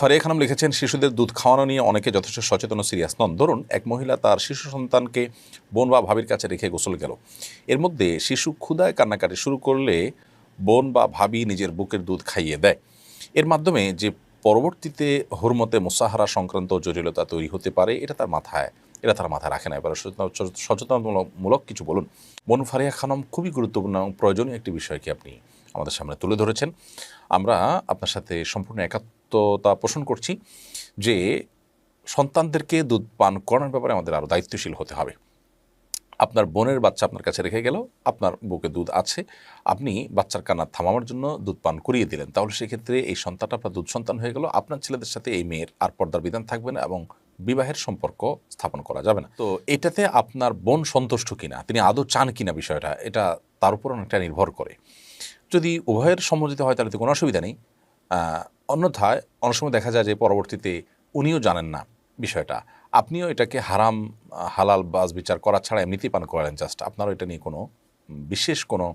ফারিয়া খানম লিখেছেন, শিশুদের দুধ খাওয়ানো নিয়ে অনেকে যথেষ্ট সচেতন ও সিরিয়াস নন। ধরুন, এক মহিলা তার শিশু সন্তানকে বোন বা ভাবির কাছে রেখে গোসল গেল। এর মধ্যে শিশু ক্ষুদায় কান্নাকাটি শুরু করলে বোন বা ভাবি নিজের বুকের দুধ খাইয়ে দেয়। এর মাধ্যমে যে পরবর্তীতে হরমতে মোসাহারা সংক্রান্ত জটিলতা তৈরি হতে পারে, এটা তার মাথায়, এটা তার মাথায় রাখে না। এবার সচেতন- সচেতনমূলক কিছু বলুন। বন ফারিয়া খানম, খুবই গুরুত্বপূর্ণ এবং প্রয়োজনীয় একটি বিষয়কে আপনি আমাদের সামনে তুলে ধরেছেন। আমরা আপনার সাথে সম্পূর্ণ একাত্মতা পোষণ করছি যে সন্তানদেরকে দুধ পান করানোর ব্যাপারে আমাদের আরও দায়িত্বশীল হতে হবে। আপনার বোনের বাচ্চা আপনার কাছে রেখে গেল, আপনার বুকে দুধ আছে, আপনি বাচ্চার কান্না থামানোর জন্য দুধ পান করিয়ে দিলেন। তাহলে সেক্ষেত্রে এই সন্তানটা আপনার দুধ সন্তান হয়ে গেল, আপনার ছেলেদের সাথে এই মেয়ের আর পর্দার বিধান থাকবে না এবং বিবাহের সম্পর্ক স্থাপন করা যাবে না। তো এটাতে আপনার বোন সন্তুষ্ট কিনা, তিনি আদৌ চান কিনা বিষয়টা, এটা তার উপর অনেকটা নির্ভর করে। যদি উভয়ের সম্মতিতে হয় তাহলে তো কোনো অসুবিধা নেই। অন্যথায় অনেক সময় দেখা যায় যে পরবর্তীতে উনিও জানেন না বিষয়টা। আপনিও এটাকে হারাম, হালাল বাজ বিচার করা ছাড়া এমনিতেই পান করালেন জাস্ট। আপনারও এটা নিয়ে কোনো বিশেষ কোনো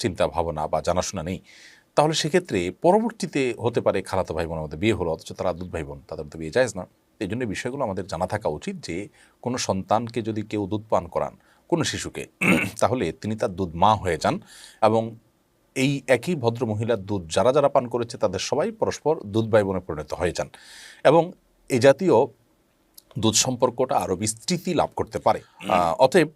চিন্তা, ভাবনা বা জানাশোনা নেই। তাহলে সেক্ষেত্রে পরবর্তীতে হতে পারে খালাতো ভাই বোনের মধ্যে বিয়ে হলো, অথচ তারা দুধ ভাই বোন, তাদের তো বিয়ে যায় না। এই জন্য বিষয়গুলো আমাদের জানা থাকা উচিত যে কোনো সন্তানকে যদি কেউ দুধ পান করান কোনো শিশুকে, তাহলে তিনি তার দুধ মা হয়ে যান এবং এই একই ভদ্র মহিলার দুধ যারা যারা পান করেছে তাদের সবাই পরস্পর দুধ ভাই বোনে পরিণত হয়ে যান এবং এই জাতীয় দুধ সম্পর্কটা আরও বিস্তৃতি লাভ করতে পারে। অতএব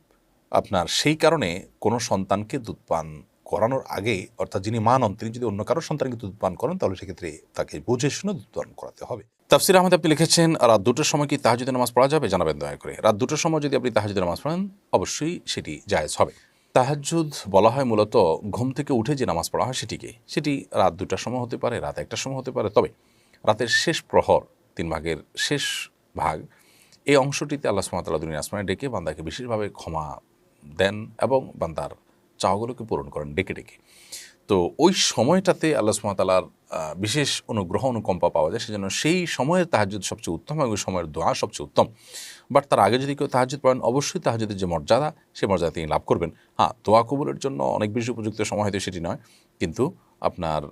আপনার সেই কারণে কোনো সন্তানকে দুধ পান করানোর আগে অর্থাৎ যিনি মা নন তিনি যদি অন্য কারও সন্তানকে দুধ পান করেন তাহলে সেক্ষেত্রে তাকে বুঝে শুনে দুধ পান করাতে হবে। তাফসির আহমেদ আপনি লিখেছেন রাত দুটোর সময় কি তাহাজুদের নামাজ পড়া যাবে? জানাবেন দয়া করে। রাত দুটোর সময় যদি আপনি তাহাজুদের নামাজ পড়েন অবশ্যই সেটি জায়েজ হবে। তাহাজ্জুদ বলা হয় মূলত ঘুম থেকে উঠে যে নামাজ পড়া হয় সেটিকে। সেটি রাত দুটার সময় হতে পারে, রাত একটার সময় হতে পারে। তবে রাতের শেষ প্রহর, তিন ভাগের শেষ ভাগ, এই অংশটিতে আল্লাহ সুমাতাল্লাহ দুনিয়া আসমানে ডেকে বান্দাকে বিশেষভাবে ক্ষমা দেন এবং বান্দার চাওয়াগুলোকে পূরণ করেন ডেকে ডেকে। তো ওই সময়টাতে আল্লাহ সুমাতালার বিশেষ অনুগ্রহ, অনুকম্পা পাওয়া যায়। সেজন্য সেই সময়ের তাহাজুদ সবচেয়ে উত্তম এবং সময়ের দোয়া সবচেয়ে উত্তম। বাট তার আগে যদি কেউ তাহাজুদ পড়েন, অবশ্যই তাহাজুদের যে মর্যাদা, সেই মর্যাদা তিনি লাভ করবেন। হ্যাঁ দোয়া কবুলের জন্য অনেক বেশি উপযুক্ত সময় হয়তো সেটি নয়, কিন্তু আপনার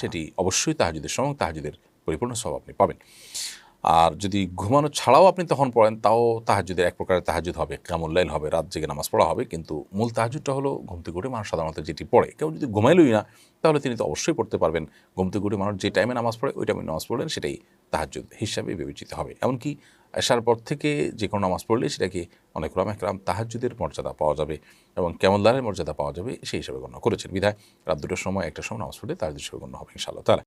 সেটি অবশ্যই তাহাজুদের সময় তাহাজুদের পরিপূর্ণ সব আপনি পাবেন। আর যদি ঘুমানো ছাড়াও আপনি তখন পড়েন, তাও তাহাজুদের এক প্রকারের তাহাজুদ হবে। কামুল্লাইল হবে, রাত জেগে নামাজ পড়া হবে, কিন্তু মূল তাহাজুদটা হলো ঘুমতে ঘুরে মানুষ সাধারণত যেটি পড়ে। কেউ যদি ঘুমাইলই না, তাহলে তিনি তো অবশ্যই পড়তে পারবেন। ঘুমতে ঘুরে মানুষ যে টাইমে নামাজ পড়ে, ওই টাইমে নামাজ পড়লেন, সেটাই তাহাজুদ হিসাবে বিবেচিত হবে। এমনকি আসার পর থেকে যে কোনো নামাজ পড়লে সেটাকে অনেক রাম একরাম তাহাজুদের মর্যাদা পাওয়া যাবে এবং কেমনদারের মর্যাদা পাওয়া যাবে, সেই হিসাবে গণ্য করেছেন। বিধায় রাত দুটোর সময় একটা সময় নামাজ পড়লে তাহাজুদ হিসেবে গণ্য হবে ইনশাআল্লাহ তালা